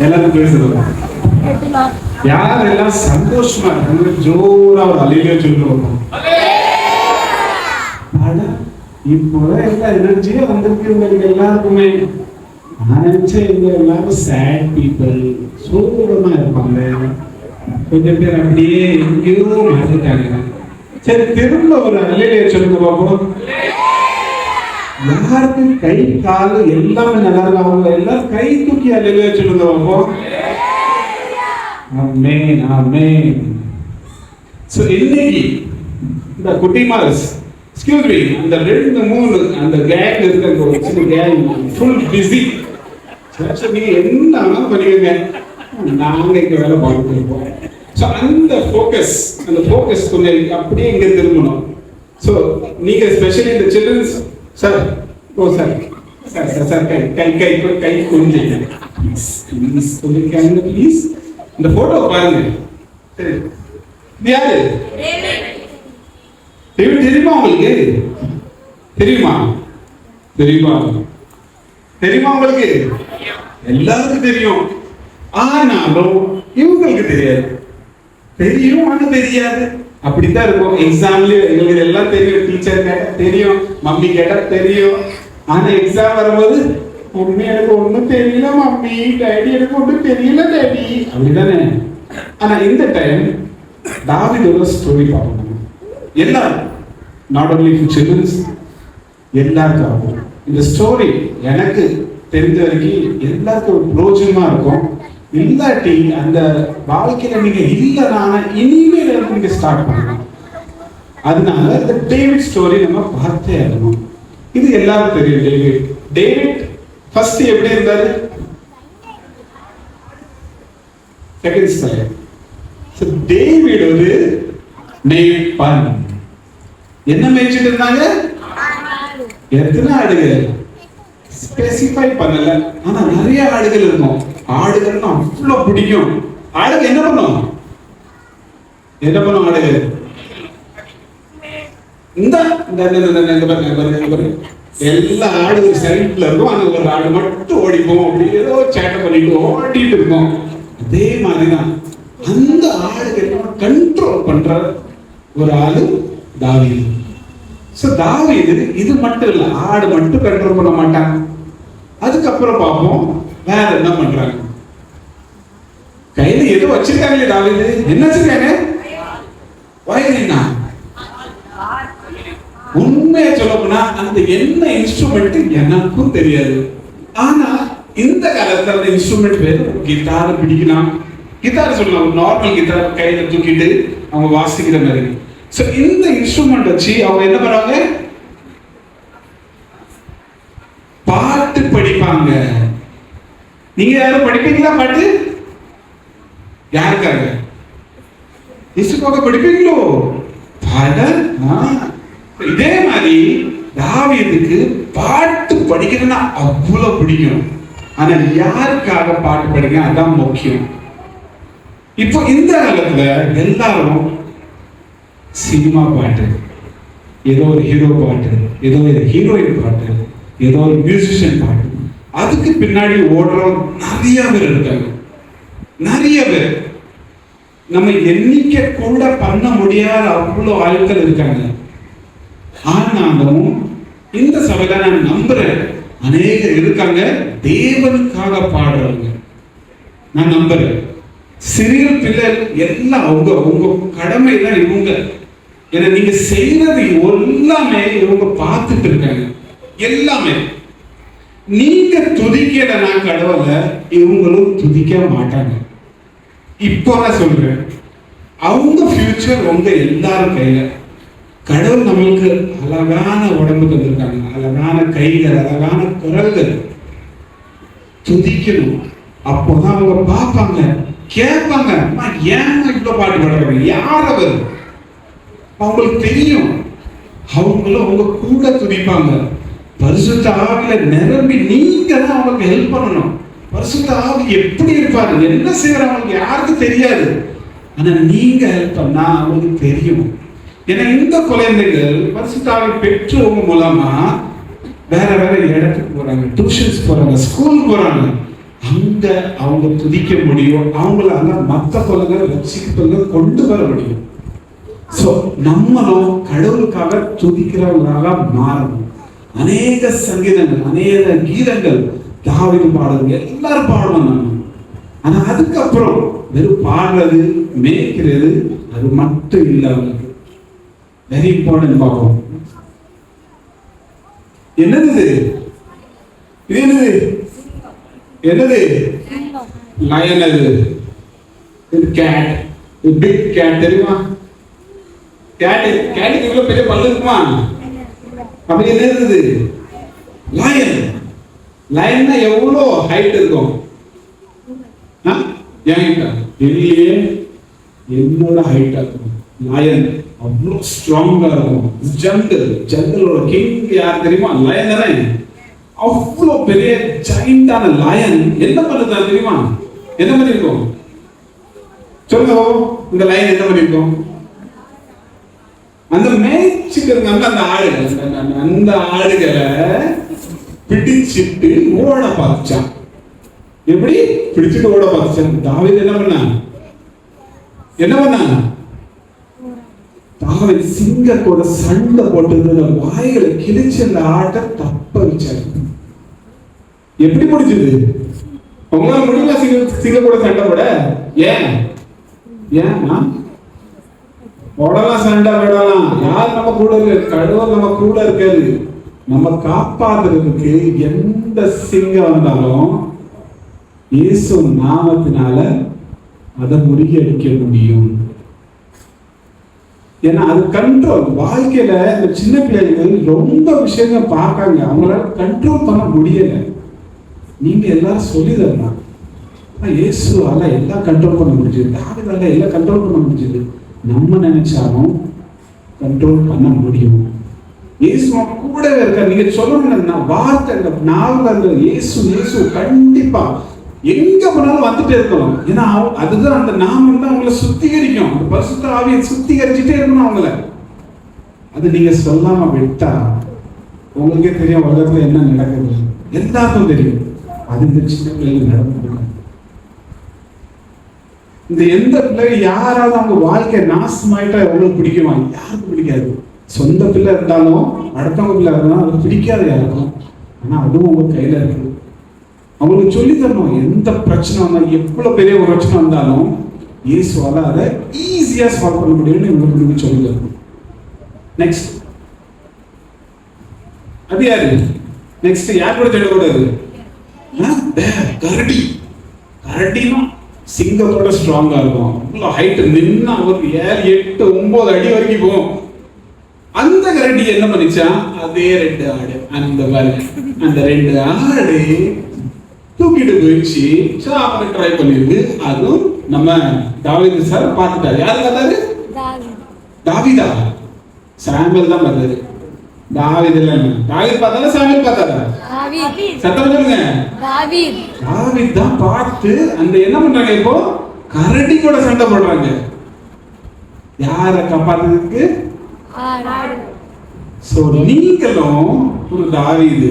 எல்லாரும் பேசுறோம் யாரெல்லாம் சந்தோஷமா இருக்காங்க ஜோரா ஒரு அலையிலே சொல்லுவோம் இப்போதான் எல்லா எனர்ஜியும் வந்திருக்கு உங்களுக்கு எல்லாருக்குமே. நான் நினைச்சேன் இங்க எல்லாரும் சேட் பீப்புள் சோகமா இருப்பாங்க. கொஞ்சம் பேர் அப்படியே எங்கேயோ மாறிட்டாங்க சரி திரும்ப ஒரு அலையிலே சொல்லுங்க பாப்போம் யாருக்கு கை காலு எல்லாமே நல்லா இருக்காங்க எல்லாரும் கை தூக்கி அலையிலே சொல்லுங்க பாப்போம் ஆமென் ஆமென். சோ இன்னைக்கு இந்த குட்டிமாஸ் எக்ஸ்கியூஸ் மீ அந்த ரெண்டு மூணு அந்த கேங் இருக்க ஒரு சின்ன கேங் ஃபுல் பிஸி நீங்க என்ன வேணாலும் பண்ணிக்கோங்க. நாங்க இங்கே வேலை பார்த்துட்டு இருப்போம். ஸோ அந்த ஃபோக்கஸ் அந்த ஃபோக்கஸ் கொஞ்சம் அப்படியே இங்கே திரும்பணும். ஸோ நீங்கள் ஸ்பெஷலி இந்த சில்ட்ரன்ஸ் சார் ஓ சார் சார் சார் சார் கை கை கை கை கொஞ்சம் ப்ளீஸ் ப்ளீஸ் கொஞ்சம் கேளுங்க ப்ளீஸ் இந்த போட்டோ பாருங்க சரி இது யாரு டேவிட் தெரியுமா உங்களுக்கு தெரியுமா தெரியுமா தெரியுமா உங்களுக்கு எல்லாருக்கும் தெரியும் ஆனாலும் இவங்களுக்கு தெரியாது தெரியும் ஆனா தெரியாது அப்படித்தான் இருக்கும். எக்ஸாம்ல எங்களுக்கு எல்லாம் தெரியும். டீச்சர் கேட்டா தெரியும் மம்மி கேட்டா தெரியும். ஆனா எக்ஸாம் வரும்போது மம்மி எனக்கு ஒண்ணும் தெரியல மம்மி. டேடி எனக்கு ஒண்ணும் தெரியல டேடி அப்படிதானே? ஆனா இந்த டைம் தாவிதோட ஸ்டோரி பார்க்கணும் எல்லாரும் நாட் ஓன்லி for சில்ட்ரன்ஸ் எல்லாருக்கும் இந்த ஸ்டோரி எனக்கு தெரிஞ்ச வரைக்கும் எல்லாருக்கும் ஒரு பிரோஜனமா இருக்கும். இல்லாட்டி அந்த வாழ்க்கையில நீங்க இல்லைனா இனிமேல இருந்து நீங்க ஸ்டார்ட் பண்ணலாம். அதனால இந்த டேவிட் ஸ்டோரி நம்ம பார்த்தே ஆகணும். இது எல்லாரும் தெரியும் டேவிட் டேவிட் ஃபர்ஸ்ட் எப்படி இருந்தாரு? செகண்ட் ஸ்டைல் ஸோ டேவிட் ஒரு நேப்பன் என்ன மேய்ச்சிட்டு இருந்தாங்க? எத்தனை ஆடுகள்? ஸ்பெசிஃபை பண்ணல. ஆனா நிறைய ஆடுகள் இருக்கும். ஆடுகள்னா அவ்வளவு பிடிக்கும். ஆடுகள் என்ன பண்ணும்? என்ன பண்ணும் ஆடுகள் இந்த இந்த எல்லா ஆடு ஒரு சைட்ல இருக்கும். ஆனா ஒரு ஆடு மட்டும் ஓடிப்போம். அப்படி ஏதோ சேட்டை பண்ணிட்டு ஓடிட்டு இருக்கோம் அதே மாதிரிதான். அந்த ஆடுகள் கண்ட்ரோல் பண்ற ஒரு ஆளு தாவீது. சோ தாவீது இது மட்டும் இல்ல. ஆடு மட்டும் கண்ட்ரோல் பண்ண மாட்டாங்க அதுக்கப்புறம் பார்ப்போம். வேற என்ன பண்றாங்க? கையில ஏதோ வச்சிருக்காங்களே தாவீது. என்ன வச்சிருக்காங்க? வயலினா உண்மையை சொல்ல போனா அந்த என்ன இன்ஸ்ட்ருமெண்ட் எனக்கும் தெரியாது. ஆனா இந்த காலத்துல அந்த இன்ஸ்ட்ருமெண்ட் பேர் கிட்டார் பிடிக்கலாம். கிட்டார் சொல்லலாம். நார்மல் கிட்டார் கையில தூக்கிட்டு அவங்க வாசிக்கிற மாதிரி. சோ இந்த இன்ஸ்ட்ருமெண்ட் வச்சு அவங்க என்ன பண்ணுவாங்க? பாட்டு படிப்பாங்க. நீங்க யாரும் படிப்பீங்களா பாட்டு? யாருக்காக? இசுக்காக படிப்பீங்களோ? பாட இதே மாதிரி தாவியத்துக்கு பாட்டு படிக்கிறதுன்னா அவ்வளவு பிடிக்கும். ஆனா யாருக்காக பாட்டு படிக்க அதான் முக்கியம். இப்போ இந்த காலத்துல எல்லாரும் சினிமா பாட்டு ஏதோ ஒரு ஹீரோ பாட்டு ஏதோ ஒரு ஹீரோயின் பாட்டு ஏதோ ஒரு மியூசிஷியன் பாட்டு அதுக்கு பின்னாடி ஓடுறவங்க நிறைய பேர் இருக்காங்க. நிறைய பேர். நம்ம எண்ணிக்கை கூட பண்ண முடியாத அவ்வளோ ஆட்கள் இருக்காங்க. ஆனாலும் இந்த சபையில நான் நம்புறேன். அநேகர் இருக்காங்க. தேவனுக்காக பாடுறவங்க. நான் நம்புறேன். சிறிய பிள்ளை எல்லாம் அவங்க உங்க கடமை தான் இவங்க. ஏன்னா நீங்க செய்யறது எல்லாமே இவங்க பார்த்துட்டு இருக்காங்க. எல்லாமே. நீங்க துதிக்கலனா கடவுளை இவங்களும் துதிக்க மாட்டாங்க. இப்போ நான் சொல்றேன். அவங்க ஃபியூச்சர் உங்க எல்லாரும் கையில. கடவுள் நம்மளுக்கு அழகான உடம்பு தந்திருக்காங்க. அழகான கைகள் அழகான குரல்கள். துதிக்கணும். அப்போதான் அவங்க பார்ப்பாங்க. கேட்பாங்க. ஏன் இவ்வளவு பாட்டு பாடுறாங்க? யார் அவர்? அவங்களுக்கு தெரியும். அவங்களும் அவங்க கூட துதிப்பாங்க. பரிசுத்த ஆவியில நிரம்பி நீங்க தான் அவங்களுக்கு ஹெல்ப் பண்ணணும். பரிசுத்த ஆவி எப்படி இருப்பாரு? என்ன செய்யறவங்களுக்கு யாருக்கும் தெரியாது. ஆனா நீங்க ஹெல்ப் பண்ணா அவங்களுக்கு தெரியும். ஏன்னா இந்த குழந்தைகள் பரிசுத்தாவை பெற்றவங்க மூலமா வேற வேற இடத்துக்கு போறாங்க. டியூஷன்ஸ் போறாங்க ஸ்கூல் போறாங்க. அங்க அவங்க துதிக்க முடியும். அவங்களால மத்த தொல்லை ரசிக்க கொண்டு வர முடியும். சோ நம்மளும் கடவுளுக்காக துதிக்கிறவங்களாக மாறணும். அநேக சங்கீதங்கள் அநேக கீதங்கள் தாவிது பாடுறது எல்லாரும் பாடுவோம் நம்ம ஆனா அதுக்கப்புறம் வெறும் பாடுறது மேய்க்கிறது அது மட்டும் இல்லை அவங்களுக்கு வெரி இம்பார்ட்டன்ட் பார்ப்போம் என்னது இது இது என்னது என்னது லயன் அது இது கேட் பிக் கேட் தெரியுமா கேட் கேட்டுக்கு இவ்வளவு பெரிய பல்லு இருக்குமா அப்ப என்னது? இருந்தது லயன் லயன்னா எவ்வளோ ஹைட் இருக்கும்? ஆ? என் என்னோட ஹைட்டா இருக்கும்? லயன் அவ்வளோ ஸ்ட்ராங்கா இருக்கும். ஜங்கல் ஜங்கலோட கிங் யார் தெரியுமா? லயன் தானே. அவ்வளோ பெரிய ஜைண்டான லயன் என்ன பண்ணுறது தெரியுமா? என்ன பண்ணிருக்கோம் சொல்லுங்க இந்த லயன் என்ன பண்ணிருக்கோம் அந்த மேய்ச்சிக்கிறதுனால அந்த ஆடுகள் அந்த- ஆடுகளை பிடிச்சிட்டு ஓட பார்த்துச்சான் எப்படி? பிடிச்சிட்டு ஓட பார்த்துச்சான் தாவீது என்ன பண்ணான்? என்ன பண்ணான்? தாவீது சிங்கத்தோட சண்டை போட்டு வாய்களை கிழிச்சு அந்த ஆட்டை தப்ப வச்சாரு. எப்படி முடிஞ்சது? உங்களால முடியல சிங்க சிங்க கூட சண்டை போட? ஏன்? ஏன்னா உடலாம் சண்டை விடலாம் யார் நம்ம கூட இருக்கு? கடவுள் நம்ம கூட இருக்காது நம்ம காப்பாத்துறதுக்கு எந்த சிங்கம் வந்தாலும் இயேசு நாமத்தினால அதை முறியடிக்க முடியும். ஏன்னா அது கண்ட்ரோல் வாழ்க்கையில இந்த சின்ன பிள்ளைகள் ரொம்ப விஷயங்கள் பார்க்காங்க. அவங்களால கண்ட்ரோல் பண்ண முடியல. நீங்க எல்லாரும் சொல்லி தரலாம் ஆனா இயேசுவால எல்லாம் கண்ட்ரோல் பண்ண முடிஞ்சது. தாவிதால எல்லாம் கண்ட்ரோல் பண்ண முடிஞ்சது. நம்ம நினைச்சாலும் கண்ட்ரோல் பண்ண முடியும். இயேசு நம்ம கூடவே இருக்க நீங்க சொல்லணும்னா வார்த்தை அந்த நாவல் அந்த இயேசு இயேசு கண்டிப்பா எங்க போனாலும் வந்துட்டே இருக்கணும். ஏன்னா அதுதான் அந்த நாமம் தான் அவங்கள சுத்திகரிக்கும். அந்த பரிசுத்த ஆவியை சுத்திகரிச்சுட்டே இருக்கணும் அவங்கள. அது நீங்க சொல்லாம விட்டா உங்களுக்கே தெரியும் உலகத்துல என்ன நடக்குது. எல்லாருக்கும் தெரியும். அது இந்த சின்ன பிள்ளைங்க நடக்கும் இந்த எந்த பிள்ளை யாராவது அவங்க வாழ்க்கை நாசமாயிட்டா எவ்வளவு பிடிக்குமா? யாருக்கும் பிடிக்காது. சொந்த பிள்ளை இருந்தாலும் அடுத்தவங்க பிள்ளை இருந்தாலும் அது பிடிக்காது யாருக்கும். ஆனா அதுவும் உங்க கையில இருக்கு. அவங்களுக்கு சொல்லி தரணும் எந்த பிரச்சனை வந்தாலும் எவ்வளவு பெரிய ஒரு பிரச்சனை வந்தாலும் இயேசுவால அதை ஈஸியா சால்வ் பண்ண முடியும்னு இவங்களுக்கு நீங்க சொல்லி தரணும். நெக்ஸ்ட் அது யாரு? நெக்ஸ்ட் யார் கூட சொல்லக்கூடாது கரடி. கரடினா சிங்கத்தோட ஸ்ட்ராங்கா இருக்கும். அவ்வளோ ஹைட் நின்னா ஒரு ஏழு எட்டு ஒன்பது அடி வரைக்கும் போகும். அந்த கரடி என்ன பண்ணிச்சா? அதே ரெண்டு ஆடு. அந்த பாருங்க அந்த ரெண்டு ஆடு தூக்கிட்டு போயிடுச்சு. சாப்பிட ட்ரை பண்ணிருக்கு அதுவும் நம்ம தாவீது சார் பார்த்துட்டாரு. யாரு பார்த்தாரு தாவிதா. சாமுவேல் தான் பார்த்தாரு தாவீது இல்ல தாவீது பார்த்தாரா? சாமுவேல் பார்த்தாரா? சத்தம் சொல்லுங்க. தாவீத். தாவீது தான் பார்த்து அந்த என்ன பண்றாங்க இப்போ? கரடி கூட சண்டை போடுறாங்க. யார காப்பாத்துறதுக்கு? ஆடு சோ நீங்களும் ஒரு தாவீது.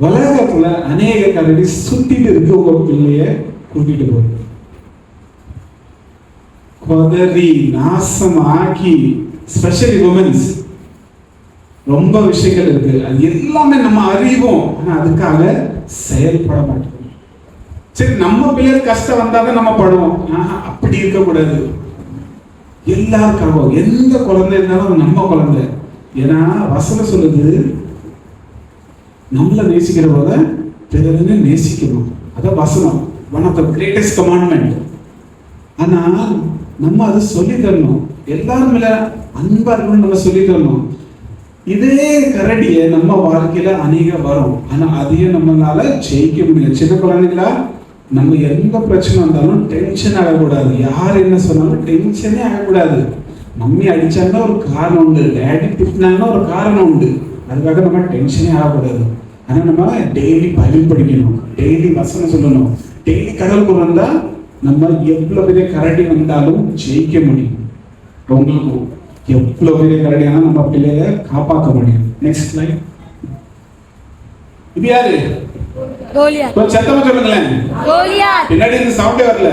உலகத்துல அநேக கரடி சுத்திட்டு இருக்கு உங்க பிள்ளைய கூட்டிட்டு போகுது கொதறி நாசமாக்கி ஸ்பெஷலி உமன்ஸ் ரொம்ப விஷயங்கள் இருக்கு. அது எல்லாமே நம்ம அறிவோம். ஆனா அதுக்காக செயல்பட மாட்டோம். சரி நம்ம பிள்ளைகள் கஷ்டம் வந்தாதான் நம்ம படுவோம். ஆஹா, அப்படி இருக்கக்கூடாது. எல்லாருக்காகவும் எந்த குழந்தை இருந்தாலும் நம்ம குழந்தை. ஏன்னா வசனம் சொல்லுது நம்மள நேசிக்கிற போத பிறரை நேசிக்கணும். அதான் வசனம். One of the greatest commandment ஆனா நம்ம அதை சொல்லி தரணும். எல்லாரும் மேல அன்பா இருக்கணும்னு நம்ம சொல்லி தரணும். இதே கரடியை நம்ம வாழ்க்கையில அநேக வரும். ஆனா அதையும் நம்மளால ஜெயிக்க முடியும் சின்ன குழந்தைங்களா நம்ம எந்த பிரச்சனை வந்தாலும் டென்ஷன் ஆகக்கூடாது. யார் என்ன சொன்னாலும் டென்ஷனே ஆகக்கூடாது. மம்மி அடிச்சாங்கன்னா ஒரு காரணம் உண்டு. டேடி திட்டினாங்கன்னா ஒரு காரணம் உண்டு. அதுக்காக நம்ம டென்ஷனே ஆகக்கூடாது. ஆனா நம்ம டெய்லி பைபிள் படிக்கணும். டெய்லி வசனம் சொல்லணும். டெய்லி கடலுக்கு வந்தா நம்ம எவ்வளவு பெரிய கரடி வந்தாலும் ஜெயிக்க முடியும். உங்களுக்கும் எவ்வளவு பெரிய கரடியான நம்ம பிள்ளைய காப்பாற்ற முடியும். நெக்ஸ்ட் லைன் இது யாரு? சத்தமா சொல்லுங்களேன். பின்னாடி இருந்து சவுண்டே வரல.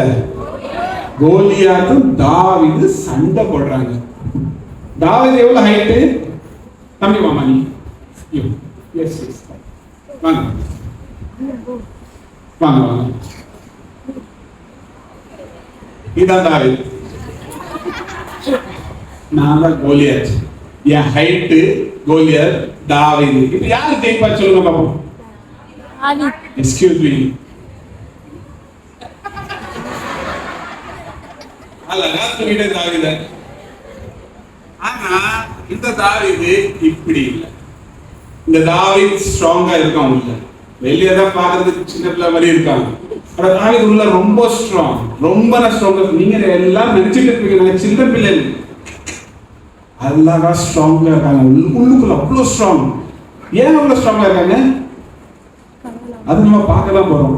கோலியாத்தும் தாவீது சண்டை போடுறாங்க. தாவீது எவ்வளவு ஹைட்டு தம்பி மாமா நீ. எஸ் எஸ் வாங்க. வாங்க வாங்க. இதான் தாவீது. நான் தான் கோலியாத் என் ஹைட்டு கோலியாத் தாவீது இப்ப யாரு ஜெயிப்பா சொல்லுங்க பாப்போம். எக்ஸ்கியூஸ் மீ அழகா சொல்லிட்டு தாவித ஆனா இந்த தாவிது இப்படி இல்ல. இந்த தாவித் ஸ்ட்ராங்கா இருக்கான் உள்ள வெளியே தான் பாக்குறதுக்கு சின்ன பிள்ளை மாதிரி இருக்காங்க. ஆனா தாவித் உள்ள ரொம்ப ஸ்ட்ராங் ரொம்ப ஸ்ட்ராங்கா நீங்க எல்லாம் நினைச்சிட்டு இருப்பீங்க சின்ன பிள்ளை இல்லை. அழகா ஸ்ட்ராங்கா இருக்காங்க உள்ளுக்குள்ள அவ்வளோ ஸ்ட்ராங் ஏன் அவ்வளோ ஸ்ட்ராங்கா இருக்காங்க? அது நம்ம பார்க்கலாம் போகிறோம்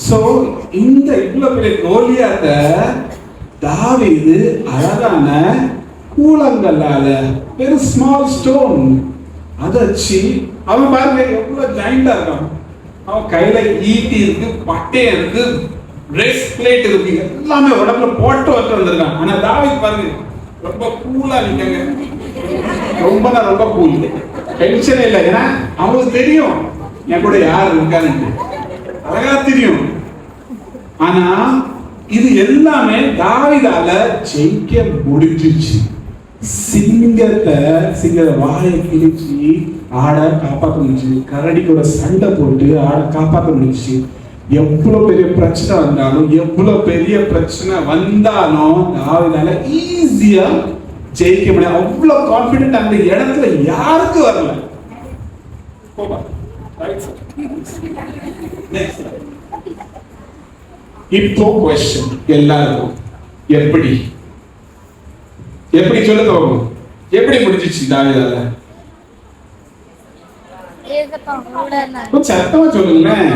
போறோம் இந்த இவ்வளோ பெரிய கோலியாத்த தாவிது அழகான கூலங்களால பெரு ஸ்மால் ஸ்டோன் அதை வச்சு அவன் பாருங்க எவ்வளோ ஜாயிண்டா இருக்கான். அவன் கையில ஈட்டி இருக்கு பட்டை இருக்கு பிரேஸ் பிளேட் இருக்கு எல்லாமே உடம்புல போட்டு வச்சு வந்திருக்கான். ஆனா தாவிக்கு பாருங்க ரொம்ப கூலா நிக்கங்க. ரொம்ப நான் ரொம்ப கூல் டென்ஷன் இல்லை. ஏன்னா அவங்களுக்கு தெரியும். என் கூட யார் இருக்கான்னு அழகா தெரியும். ஆனா இது எல்லாமே தாவிதால ஜெயிக்க முடிஞ்சிச்சு சிங்கத்தை சிங்கத வாயை கிழிச்சு ஆடை காப்பாற்ற முடிஞ்சு கரடி கூட சண்டை போட்டு ஆடை காப்பாற்ற முடிஞ்சுச்சு. எவ்வளவு பெரிய பிரச்சனை வந்தாலும் எவ்வளவு பெரிய பிரச்சனை வந்தாலும் தாவிதால ஈஸியா ஜெயிக்க முடியாது. அவ்வளவு கான்பிடென்ட் அந்த இடத்துல யாருக்கு வரல? இப்போ கொஸ்டின் எல்லாருக்கும். எப்படி? எப்படி சொல்லுங்க எப்படி முடிஞ்சிச்சு தாவிதால கொஞ்சம் சத்தமா சொல்லுங்களேன்.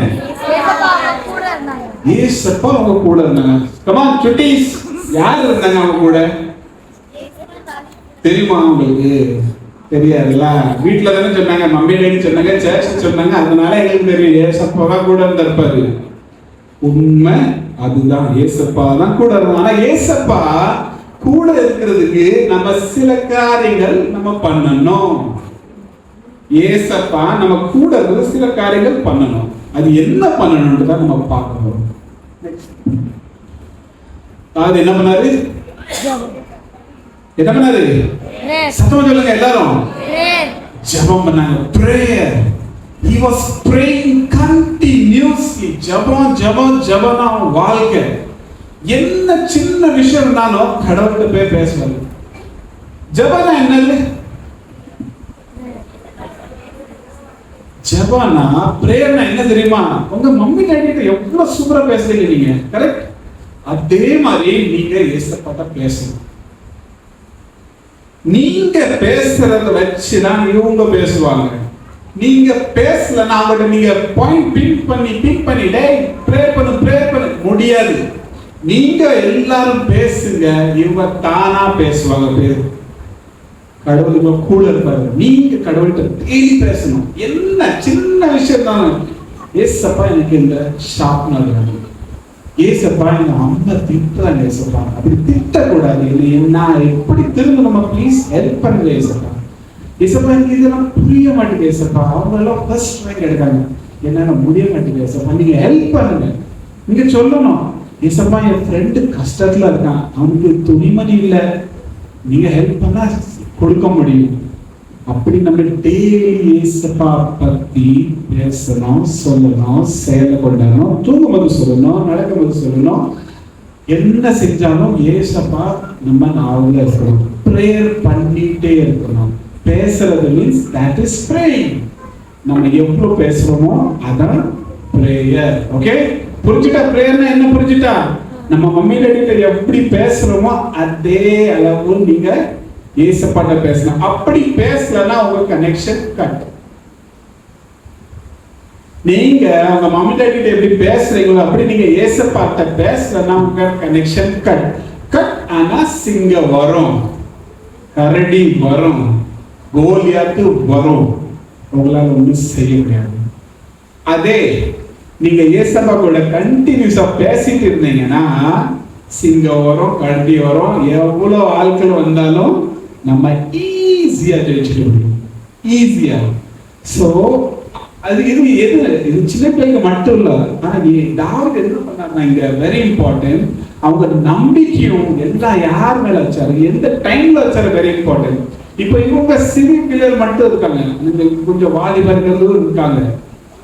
ஏசப்பா அவங்க கூட இருந்தாங்க. கமான் சுட்டீஸ் யார் இருந்தாங்க அவங்க கூட? தெரியுமா உங்களுக்கு? தெரியாதுல்ல? வீட்ல தானே சொன்னாங்க மம்மி டேடி சொன்னாங்க சேர்ச் சொன்னாங்க. அதனால எங்களுக்கு தெரியும் ஏசப்பா தான் கூட இருந்திருப்பாரு. உண்மை அதுதான். ஏசப்பா தான் கூட இருந்தாங்க. ஆனா ஏசப்பா கூட இருக்கிறதுக்கு நம்ம சில காரியங்கள் நம்ம பண்ணணும். ஏசப்பா நம்ம கூட இருந்து சில காரியங்கள் பண்ணணும். அது என்ன பண்ணணும்ன்றத நம்ம பார்க்க போறோம். அது என்ன பண்ணாரு? என்ன பண்ணாரு? சத்தமா சொல்லுங்க எல்லாரும். ஜெபம் பண்ணாங்க. Prayer he was praying continuously. ஜெபம் ஜெபம் ஜெபம் அவன் வாழ்க்கை. என்ன சின்ன விஷயம் இருந்தாலும் கடவுள்கிட்ட போய் பேசுவாரு. ஜெபம்னா என்னது? ஜெபம்னா பிரேயர்னா என்ன தெரியுமா? உங்க மம்மி டாடி எவ்வளவு சூப்பரா பேசுறீங்க நீங்க? கரெக்ட் அதே மாதிரி நீங்க ஏசப்பட்ட பேசணும். நீங்க பேசுறத வச்சுதான் இவங்க பேசுவாங்க. நீங்க பேசலன்னா அவங்கள்ட்ட நீங்க பாயிண்ட் பின் பண்ணி பின் பண்ணி டேய் ப்ரே பண்ணு ப்ரே பண்ணு. முடியாது. நீங்க எல்லாரும் பேசுங்க இவங்க தானா பேசுவாங்க பேரு. கடவுள் உங்க கூட இருப்பாரு நீங்க கடவுள்கிட்ட தேடி பேசணும். என்ன சின்ன விஷயம் தானே ஏசப்பா எனக்கு இந்த ஷாப் வேணும் ஏசப்பா என்ன அம்மா திட்டுறாங்க ஏசப்பா. அப்படி திட்டக்கூடாது. என்ன நான் எப்படி திரும்பணுமா ப்ளீஸ் ஹெல்ப் பண்ணுங்க ஏசப்பா. ஏசப்பா எனக்கு இதெல்லாம் புரிய மாட்டேங்குது ஏசப்பா. அவங்க எல்லாம் ஃபர்ஸ்ட் ரேங்க் எடுக்காங்க. என்னால முடிய மாட்டேங்குது ஏசப்பா. நீங்க ஹெல்ப் பண்ணுங்க. நீங்க சொல்லணும். ஏசப்பா என் ஃப்ரெண்டு கஷ்டத்துல இருக்கான். அவனுக்கு துணிமணி இல்லை. நீங்க ஹெல்ப் பண்ணா கொடுக்க முடியும். அப்படி நம்ம டெய்லி ஏசப்பா பத்தி பேசணும் சொல்லணும் செயல கொண்டணும் தூங்கும்போது சொல்லணும் நடக்கும்போது சொல்லணும். என்ன செஞ்சாலும் ஏசப்பா நம்ம நாவில் இருக்கணும். ப்ரேயர் பண்ணிட்டே இருக்கணும். பேசுறது மீன்ஸ் தட் இஸ் ப்ரேயிங் நம்ம எவ்வளவு பேசுறோமோ அதான் ப்ரேயர் ஓகே புரிஞ்சுட்டா ப்ரேயர்னா என்ன புரிஞ்சுட்டா? நம்ம மம்மி டாடி எப்படி பேசுறோமோ அதே அளவு நீங்க ஏசப்பாட்ட பேசணும். அப்படி பேசலன்னா உங்க கனெக்ஷன் கட் நீங்க உங்க மம்மி டாடி எப்படி பேசுறீங்களோ அப்படி நீங்க ஏசப்பாட்ட பேசலன்னா உங்க கனெக்ஷன் கட் கட் ஆனா சிங்க வரும். கரடி வரும். கோலியாத்து வரும். உங்களால ஒன்றும் செய்ய முடியாது. அதே நீங்க ஏசப்பா கூட கண்டினியூஸா பேசிட்டு இருந்தீங்கன்னா சிங்கம் வரும் கண்டி வரும் எவ்வளவு ஆட்கள் வந்தாலும் நம்ம ஈஸியா ஜெயிச்சுட்டு முடியும். ஈஸியா சோ அது இது எது இது சின்ன பிள்ளைங்க மட்டும் இல்ல. ஆனா நீ டாவிட் என்ன பண்ணாருன்னா இங்க வெரி இம்பார்ட்டன்ட் அவங்க நம்பிக்கையும் எல்லாம் யார் மேல வச்சாரு எந்த டைம்ல வச்சாரு வெரி இம்பார்ட்டன்ட் இப்போ இவங்க சிறு பிள்ளைகள் மட்டும் இருக்காங்க. கொஞ்சம் வாலிபர்களும் இருக்காங்க.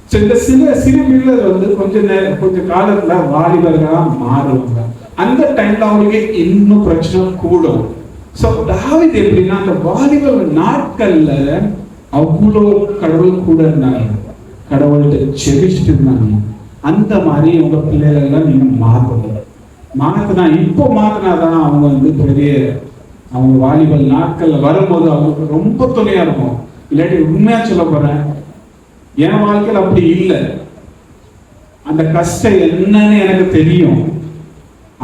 ஸோ இந்த சில சிறு பிள்ளைகள் வந்து கொஞ்ச நேரம் கொஞ்ச காலத்துல வாலிபர்களா மாறுவாங்க. அந்த டைம்ல அவங்களுக்கு இன்னும் பிரச்சனை கூடும். ஸோ டாவித் எப்படின்னா அந்த வாலிபர் நாட்கள்ல அவ்வளோ கடவுள் கூட இருந்தாங்க. கடவுள்கிட்ட செவிச்சுட்டு இருந்தாங்க. அந்த மாதிரி உங்க பிள்ளைகள்லாம் நீங்க மாத்தணும் மாத்தினா இப்போ மாத்தினாதான் அவங்க வந்து பெரிய அவங்க வாலிபல் நாட்கள்ல வரும்போது அவங்களுக்கு ரொம்ப துணையா இருக்கும் இல்லாட்டி உண்மையா சொல்ல போறேன் என் வாழ்க்கையில் அப்படி இல்லை. அந்த கஷ்டம் என்னன்னு எனக்கு தெரியும்.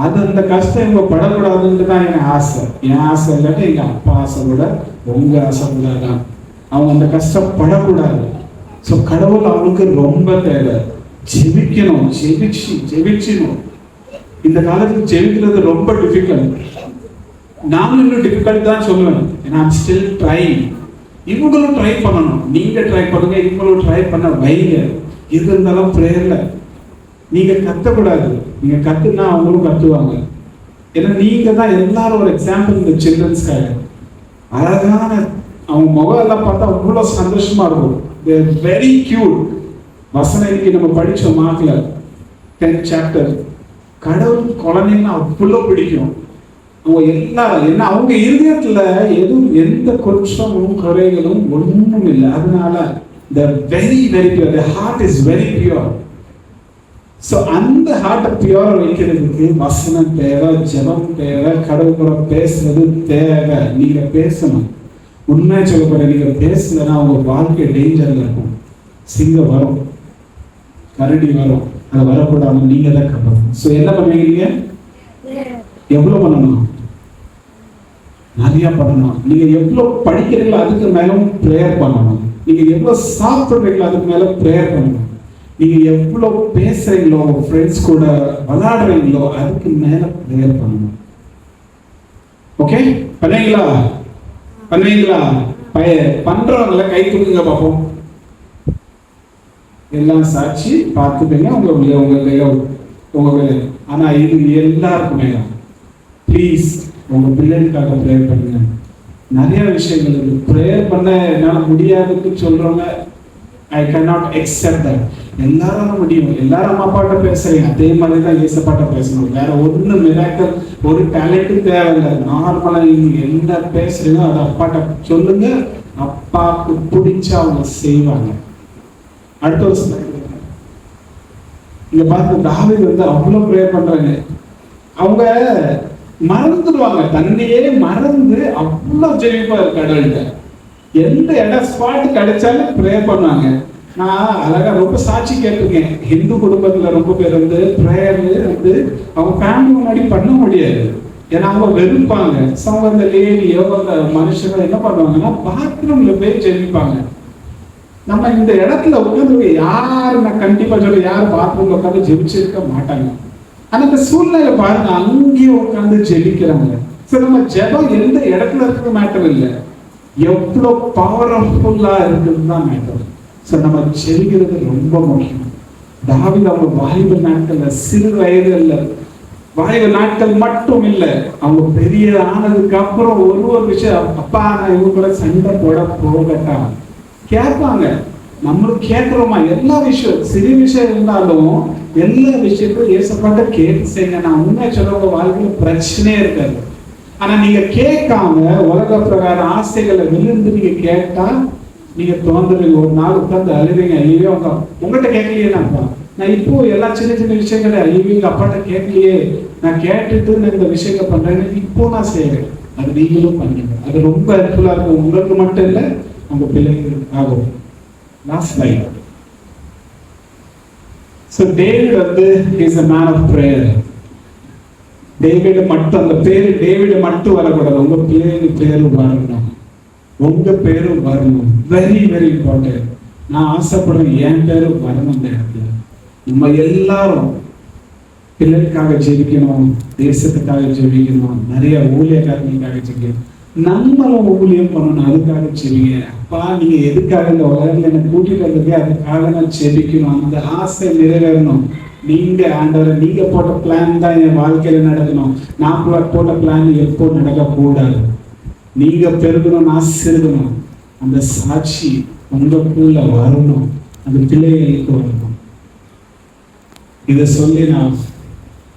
அது அந்த கஷ்டம் இவங்க படக்கூடாதுன்னு தான் என் ஆசை. என் ஆசை இல்லாட்டி எங்கள் அப்பா ஆசை கூட உங்க ஆசை கூட தான். அவங்க அந்த கஷ்டம் படக்கூடாது. ஸோ கடவுள் அவனுக்கு ரொம்ப தேவை. ஜெபிக்கணும் ஜெபிச்சு ஜெபிச்சிடணும். இந்த காலத்துக்கு ஜெபிக்கிறது ரொம்ப டிஃபிகல்ட் நானும் இன்னும் டிஃபிகல்ட் தான் சொல்லுவேன். ஏன்னா ஸ்டில் ட்ரை இவங்களும் ட்ரை பண்ணணும். நீங்கள் ட்ரை பண்ணுங்க இவங்களும் ட்ரை பண்ண வைங்க. எது இருந்தாலும் ப்ரேயரில் நீங்கள் கத்தக்கூடாது. நீங்கள் கத்துனா அவங்களும் கத்துவாங்க. ஏன்னா நீங்கள் தான் எல்லாரும் ஒரு எக்ஸாம்பிள் இந்த சில்ட்ரன்ஸ்க்காக அழகான அவங்க முகம் எல்லாம் பார்த்தா அவ்வளோ சந்தோஷமாக இருக்கும். வெரி கியூட் வசனம் இன்னைக்கு நம்ம படித்த மார்க்ல. டென்த் சாப்டர் கடவுள் குழந்தைங்கன்னா அவ்வளோ பிடிக்கும். அவங்க எல்லாரும் என்ன அவங்க இருதயத்துல எதுவும் எந்த குற்றமும் குறைகளும் ஒன்றும் இல்லை. அதனால the very very pure the heart is very pure so அந்த ஹார்ட்டை பியூரா வைக்கிறதுக்கு வசனம் தேவை ஜெபம் தேவை கடவுள் கூட பேசுறது தேவை. நீங்க பேசணும். உண்மையை சொல்ல போற நீங்க பேசலன்னா உங்க வாழ்க்கை டேஞ்சர்ல இருக்கும். சிங்கம் வரும். கரடி வரும். அது வரக்கூடாது நீங்க தான் கப்பணும் ஸோ என்ன பண்ணுவீங்க எவ்வளவு பண்ணணும்? நிறைய பண்ணணும். நீங்க எவ்வளவு படிக்கிறீங்களோ அதுக்கு மேலும் ப்ரேயர் பண்ணணும். நீங்க எவ்வளவு சாப்பிடுறீங்களோ அதுக்கு மேல ப்ரேயர் பண்ணணும். நீங்க எவ்வளவு பேசுறீங்களோ ஃப்ரெண்ட்ஸ் கூட விளையாடுறீங்களோ அதுக்கு மேல ப்ரேயர் பண்ணணும். ஓகே பண்ணுவீங்களா பண்ணுவீங்களா பய பண்றவங்கள கை கொடுங்க பார்ப்போம் எல்லாம் சாட்சி பார்த்துப்பீங்க. உங்களுடைய உங்க உங்க கையில உங்க ஆனா இது எல்லாருக்குமே ப்ளீஸ் உங்க பிள்ளைகளுக்காக ப்ரேயர் பண்ணுங்க. நிறைய விஷயங்கள் இருக்கு. ப்ரேயர் பண்ண என்னால் முடியாதுன்னு சொல்றவங்க I can not accept that எல்லாரும் முடியும். எல்லாரும் அம்மா அப்பாட்ட பேசுறேன் அதே மாதிரி தான் ஏசப்பாட்ட பேசணும். வேற ஒன்று மிராக்கள் ஒரு டேலண்ட்டும் தேவையில்லை. நார்மலாக நீங்கள் என்ன பேசுறீங்களோ அதை அப்பாட்ட சொல்லுங்க. அப்பாவுக்கு பிடிச்சா அவங்க செய்வாங்க. அடுத்த வருஷம் slide இங்க பார்த்து தாவி வந்து அவ்வளவு ப்ரேயர் பண்றாங்க. அவங்க மறந்துடுவாங்க. தன்னையே மறந்து அவ்வளவு ஜெயிப்பாரு கடவுள்கிட்ட. எந்த இடம் ஸ்பாட் கிடைச்சாலும் ப்ரேயர் பண்ணுவாங்க. நான் அழகா ரொம்ப சாட்சி கேட்டிருக்கேன். ஹிந்து குடும்பத்துல ரொம்ப பேர் வந்து ப்ரேயர் வந்து அவங்க ஃபேமிலி முன்னாடி பண்ண முடியாது. ஏன்னா அவங்க வெறுப்பாங்க. ஸோ அந்த லேடியோ அந்த மனுஷங்க என்ன பண்ணுவாங்கன்னா பாத்ரூம்ல போய் ஜெபிப்பாங்க நம்ம இந்த இடத்துல உட்காந்து யாரு நான் கண்டிப்பா சொல்ல யார் பாத்ரூம்ல உட்காந்து ஜெபிச்சிருக்க மாட்டாங்க. அந்த இந்த சூழ்நிலை பாருங்க அங்கேயும் உட்காந்து ஜெபிக்கிறாங்க சரி நம்ம ஜெபம் எந்த இடத்துல இருக்கிறது மேட்டர் இல்லை. எவ்வளவு பவர்ஃபுல்லா இருக்குதுன்னு தான் மேட்டர் சோ நம்ம ஜெபிக்கிறது ரொம்ப முக்கியம். தாவித அவங்க வாலிப நாட்கள்ல சிறு வயதுல வாலிப நாட்கள் மட்டும் இல்லை. அவங்க பெரிய ஆனதுக்கு அப்புறம் ஒரு ஒரு விஷயம் அப்பா நான் இவங்க கூட சண்டை போட போகட்டா? கேட்பாங்க. நம்மளும் கேட்கிறோமா? எல்லா விஷயம். சிறு விஷயம் இருந்தாலும் எல்லா விஷயத்தையும் ஏசப்பாட்ட கேட்டு செய்யுங்க. நான் உண்மையை சொல்ல உங்க பிரச்சனையே இருக்காது. ஆனா நீங்க கேட்காம உலக பிரகார ஆசைகளை விழுந்து நீங்க கேட்டா நீங்க தோந்துருவீங்க ஒரு நாள் உட்கார்ந்து அழுவீங்க. ஐயோ உங்க உங்ககிட்ட நான் இப்போ எல்லா சின்ன சின்ன விஷயங்களை ஐயோ எங்க அப்பாட்ட கேட்கலையே. நான் கேட்டுட்டு நான் இந்த விஷயங்கள் பண்றேன்னு இப்போ நான் செய்வேன் அது நீங்களும் பண்ணுங்க. அது ரொம்ப ஹெல்ப்ஃபுல்லா இருக்கும். உங்களுக்கு மட்டும் இல்லை உங்க பிள்ளைங்களுக்கு ஆகும். லாஸ்ட் லைன் ஸோ டேவிட் வந்து is a man of prayer David மட்டும் அந்த பேரு டேவிட் மட்டும் வரக்கூடாது. உங்க பேரு பேரு வரணும். உங்க பேரு வரணும். வெரி வெரி இம்பார்ட்டன்ட் நான் ஆசைப்படுறேன் என் பேரு வரணும் இந்த இடத்துல. நம்ம எல்லாரும் பிள்ளைக்காக ஜெபிக்கணும் தேசத்துக்காக ஜெபிக்கணும். நிறைய ஊழியக்காரங்களுக்காக ஜெபிக்கணும். நம்மளும் ஊழியம் பண்ணணும். அதுக்காக செவிங்க. அப்பா நீங்க எதுக்காக இந்த உலகத்துல என்ன கூட்டிட்டு வந்தீங்க? அதுக்காக நான் செபிக்கணும். அந்த ஆசை நிறைவேறணும். நீங்க ஆண்டவரை நீங்க போட்ட பிளான் தான் என் வாழ்க்கையில நடக்கணும். நான் போட்ட பிளான் எப்போ நடக்க கூடாது நீங்க பெருகணும் நான் சிறுகணும் அந்த சாட்சி உங்களுக்குள்ள வரணும். அந்த பிள்ளைகளுக்கு வரணும். இதை சொல்லி நான்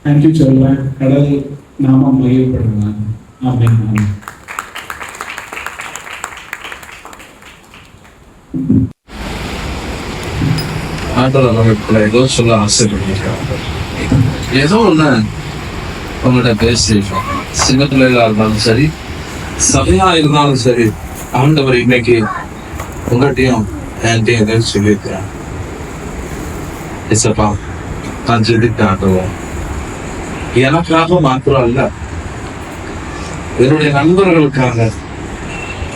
தேங்க்யூ சொல்றேன். கடல் நாம மையப்படுவேன் ஆமென். ஆண்டவர் நம்ம ஏதோ சொல்ல ஆசைப்படுகிறாங்க ஏதோ ஒண்ணு உங்கள்கிட்ட பேசியிருக்கோம். சின்ன பிள்ளைகளாக இருந்தாலும் சரி சபையா இருந்தாலும் சரி ஆண்டவர் இன்னைக்கு உங்கள்கிட்டயும் என்கிட்டயும் எதாவது சொல்லியிருக்கிறேன் எசப்பா நான் ஜெபித்த ஆண்டவர். எனக்காக மாத்திரம் அல்ல என்னுடைய நண்பர்களுக்காக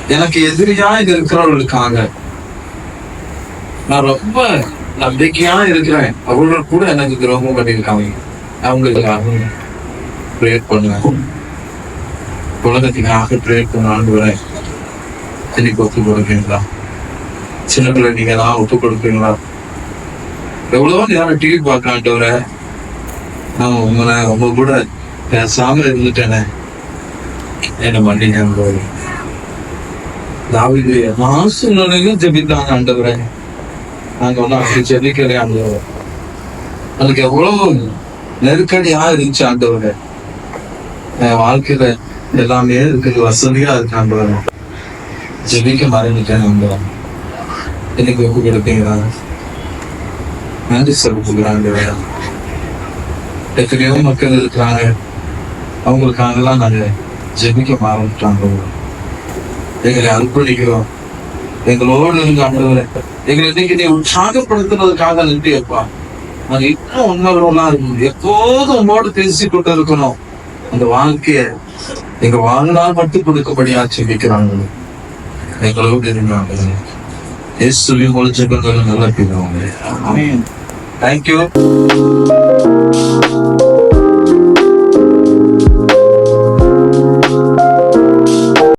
எனக்கு எதிரியாக இருக்கிறவர்களுக்காக நான் ரொம்ப நம்பிக்கையா இருக்கிறேன். அவர்கள் கூட எனக்கு துரோகம் பண்ணியிருக்காங்க அவங்களுக்காக ப்ரேயர் பண்ணுவேன். உலகத்துக்காக ப்ரேயர் பண்ண ஆண்டு வரை இன்னைக்கு ஒப்பு கொடுப்பீங்களா சின்ன பிள்ளை நீங்க தான் ஒத்து கொடுப்பீங்களா எவ்வளவோ நேரம் டிவி பார்க்கலான்ட்டு ஆண்டவரை. நான் உங்களை உங்க கூட பேசாம இருந்துட்டேனே. என்ன மன்னிங்க தாவிது மாசம் ஜெபித்தாங்க ஆண்டவரை. நாங்கள் ஒன்றும் அப்படி ஜெபிக்கல ஆண்டவர். அதுக்கு எவ்வளவு நெருக்கடியா இருந்துச்சு ஆண்டவர். என் வாழ்க்கையில எல்லாமே இருக்குது வசதியா இருக்கு ஆண்டவர். ஜெபிக்க மறந்துட்டேன் ஆண்டவர். எனக்கு ஒப்பு கொடுப்பீங்களா நன்றி சொல்லுங்க கொடுக்குறாங்க எத்தனையோ மக்கள் இருக்கிறாங்க. அவங்களுக்காகலாம் நாங்கள் ஜெபிக்க மறந்துட்டாங்க எங்களை அர்ப்பணிக்கிறோம். எங்களோடு இருந்த ஆண்டவரை. எங்களை இன்னைக்கு நீ உற்சாகப்படுத்துறதுக்காக நின்றுப்பா நாங்க இன்னும் உண்மைகளா இருக்கணும்? எப்போதும் உங்களோடு பேசி கொண்டு இருக்கணும். அந்த வாழ்க்கைய எங்க வாழ்நாள் மட்டும் கொடுக்கபடியா செபிக்கிறாங்க எங்களோடு இருந்தாங்க இயேசுவின் ஒளிச்சங்கள் நல்ல பிதாவே. தேங்க்யூ